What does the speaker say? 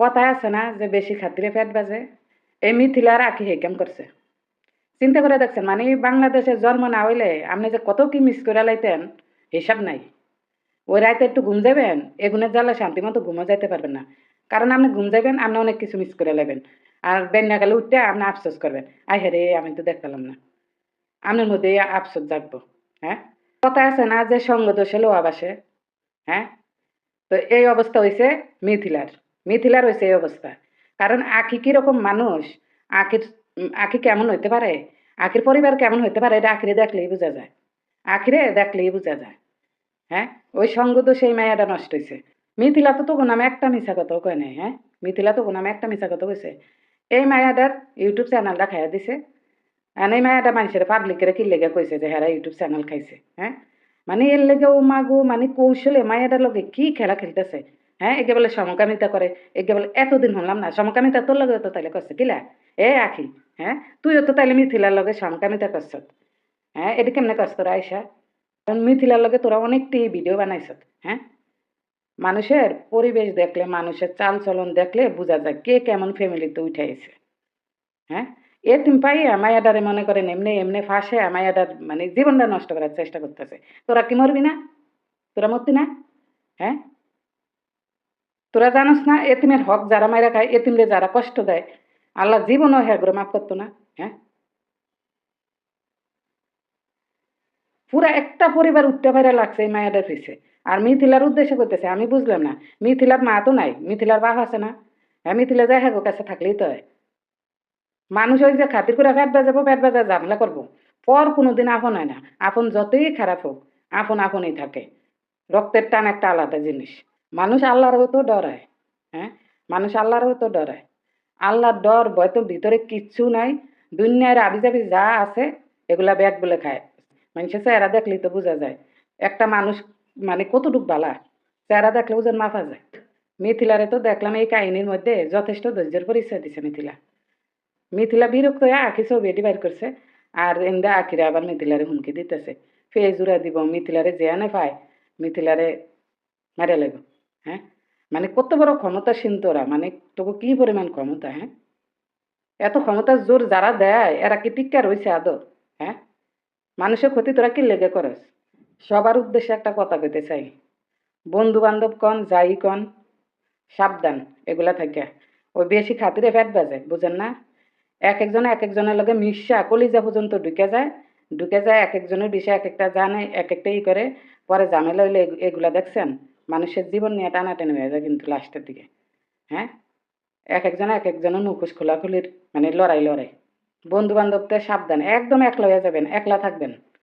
কথায় আছে না যে বেশি খাতিরে পেট বাজে? এই মিথিলার আঁকি হেকাম করছে। চিন্তা করে দেখছেন মানে বাংলাদেশে জন্ম না হইলে আপনি যে কত কি মিস করে লাইতেন, হিসাব নাই। ওই রাতে একটু ঘুম যাবেন এগুনের জ্বালা শান্তি মতো ঘুমো যাইতে পারবেন না। কারণ আপনি ঘুম যাবেন আপনি অনেক কিছু মিস করে লাইবেন। আর বেন্যা গেলে উঠতে আপনি আফসোস করবেন আই হ্যাঁ রে, আমি তো দেখলাম না। আপনার মধ্যে আফসোস জাগবো। হ্যাঁ? কথা আছে না যে সঙ্গ দোষে লোয়া বাসে? হ্যাঁ? তো এই অবস্থা হয়েছে মিথিলার। মিথিলার হয়েছে এই অবস্থা। কারণ আখি কীরকম মানুষ? আখির আঁকি কেমন হইতে পারে? আখির পরিবার কেমন হইতে পারে? এটা আখিরে দেখলেই বোঝা যায়। আখিরে দেখলেই বোঝা যায়। হ্যাঁ? ওই সঙ্গ তো সেই মায়াটা নষ্ট হয়েছে মিথিলা তো তখন আমি একটা মিশা কথা কয় নাই হ্যাঁ? মিথিলা তখন আমি একটা মিশা কথা কইছে। এই মায়াটার ইউটিউব চ্যানেলটা খাইয়া দিছে। আর এই মায়াটা মানুষের পাবলিকের কি লেগে কইছে যে হেরা ইউটিউব চ্যানেল খাইছে হ্যাঁ? মানে এর লেগে ও মাগো মানে কৌশলে মায়াটার লগে কি খেলা খেলতেছে? হ্যাঁ একে বলে সমকামিতা করে, একে বলে এতদিন শুনলাম না, সমকামিতা তোর লগে তো তাইলে করছে কিলা এ আখি হ্যাঁ তুইও তো তাইলে মিথিলার লগে সমকামিতা করছ। হ্যাঁ এটা কেমনে করছ তোরা আইসা কারণ মিথিলার লগে তোরা অনেকটি ভিডিও বানাইছ হ্যাঁ? মানুষের পরিবেশ দেখলে, মানুষের চাল চলন দেখলে বোঝা যায় কে কেমন ফ্যামিলিতে উঠে আইছে হ্যাঁ এ তুমি পাইয়া মায়াডারে মনে করেন, এমনি এমনি ফাঁসে মায়াডার মানে জীবনটা নষ্ট করার চেষ্টা করতেছে। তোরা কি মরবি না? তোরা মরতি না? হ্যাঁ? তোরা জানোস না, এতিমের হক যারা মায়েরা খায়, এতিমরে যারা কষ্ট দেয়। আল্লাহ জীবনও হ্যাঁ মাফ করতো না হ্যাঁ? পুরা একটা পরিবার উঠতে পারে লাগছে, এই মায়াটার পিছে। আর মিথিলার উদ্দেশ্য করতেছে, আমি বুঝলাম না। মিথিলার মা তো নাই, মিথিলার বাপ আছে না। হ্যাঁ মিথিলা যাই হ্যাঁ কাছে থাকলেই তো হয়। মানুষ ওই যে খাতির করে পেট বাজাবো পেট বাজা ঝামেলা করব। পর কোনোদিন আপন হয় না। আপন যতই খারাপ হোক, আপন আপনই থাকে। রক্তের টান একটা আলাদা জিনিস। মানুষ আল্লাহরও তো ডরায় হ্যাঁ? মানুষ আল্লাহরও তো ডরায় আল্লাহর ডর, ভয় তো ভিতরে কিচ্ছু নাই। দুনিয়ার আবিজাবি যা আছে, এগুলা ব্যাগ বলে খায়। মানুষের চেহারা দেখলেই তো বোঝা যায়। একটা মানুষ মানে কতটুক বালা, চেহারা দেখলে ওজন মাফা যায়। মিথিলারে তো দেখলাম এই কাহিনীর মধ্যে যথেষ্ট ধৈর্যের পরিচয় দিছে মিথিলা। মিথিলা বিরক্ত হয়ে আঁকি ছবি এটি বাইর করছে আর এন্দা আঁকিরে আবার মিথিলারে হুমকি দিতেছে। ফেস জুড়া দিব, মিথিলারে যেয়ানে পায়, মিথিলারে মারে লাগবে হ্যাঁ? মানে কত বড় ক্ষমতাসীন তোরা? মানে তোকে কি পরিমাণ ক্ষমতা হ্যাঁ? এত ক্ষমতার জোর যারা দেয়, এরা কি টিকা রয়েছে আদৌ হ্যাঁ? মানুষের ক্ষতি তোরা কি লেগে করস? সবার উদ্দেশ্যে একটা কথা কইতে চাই। বন্ধু বান্ধব কন, যাই কন, সাবধান এগুলা থাকে। ওই বেশি খাতিরে ফ্যাট বাজে, বুঝেন না? এক একজন এক একজনের লগে মিশা কলিজা পর্যন্ত ঢুকে যায়। ঢুকে যায়, এক একজনের বিষয় এক একটা জানে, এক একটা ই করে। পরে ঝামেলা হইলে এগুলা দেখছেন? মানুষের জীবন নিয়ে টানাটানি হয়ে যায় কিন্তু লাস্টের দিকে হ্যাঁ? এক একজন এক একজনের মুখোশ খোলাখুলির মানে লড়াই লড়াই। বন্ধু বান্ধবদের সাবধান, একদম একলা হয়ে যাবেন, একলা থাকবেন।